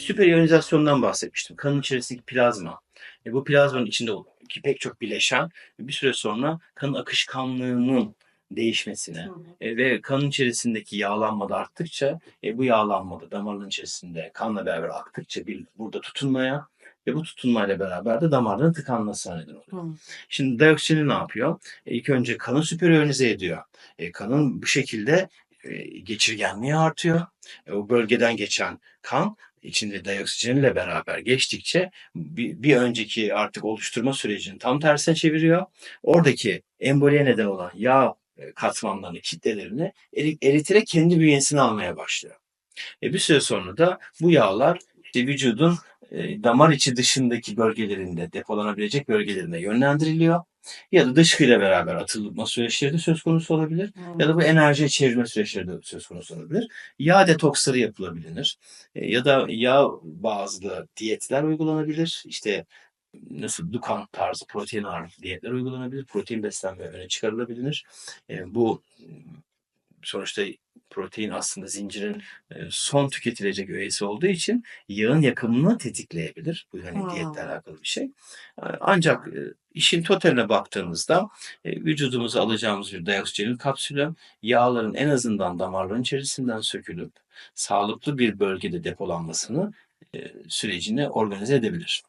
süperiyonizasyondan bahsetmiştim. Kanın içerisindeki plazma. E, bu plazmanın içinde ki pek çok bileşen bir süre sonra kanın akışkanlığının değişmesine e, ve kanın içerisindeki yağlanma da arttıkça e, bu yağlanma da damarın içerisinde kanla beraber aktıkça bir burada tutunmaya ve bu tutunmayla beraber de damarların tıkanmasına neden oluyor. Hı. Şimdi dioksini ne yapıyor? E, ilk önce kanı süperiyonize ediyor. E, kanın bu şekilde e, geçirgenliği artıyor. E, o bölgeden geçen kan içinde dioksijeniyle beraber geçtikçe bir, bir önceki artık oluşturma sürecini tam tersine çeviriyor. Oradaki emboliye neden olan yağ e, katmanlarını, kitlelerini eri- eriterek kendi bünyesine almaya başlıyor. E, bir süre sonra da bu yağlar işte vücudun e, damar içi dışındaki bölgelerinde depolanabilecek bölgelerine yönlendiriliyor. Ya da dışkıyla beraber atılma süreçleri de söz konusu olabilir. Ya da bu enerjiye çevirme süreçleri de söz konusu olabilir. Yağ detoksları yapılabilir. E, ya da yağ bazlı diyetler uygulanabilir. İşte nasıl Dukan tarzı protein ağırlıklı diyetler uygulanabilir. Protein beslenme öne çıkarılabilir. E, bu sonuçta protein aslında zincirin e, son tüketilecek öğesi olduğu için yağın yakımını tetikleyebilir. Bu hani Ha. diyetle alakalı bir şey. Ancak e, işin totaline baktığımızda e, vücudumuza alacağımız bir dioksijenin kapsülü yağların en azından damarların içerisinden sökülüp sağlıklı bir bölgede depolanmasını sürecini organize edebilir.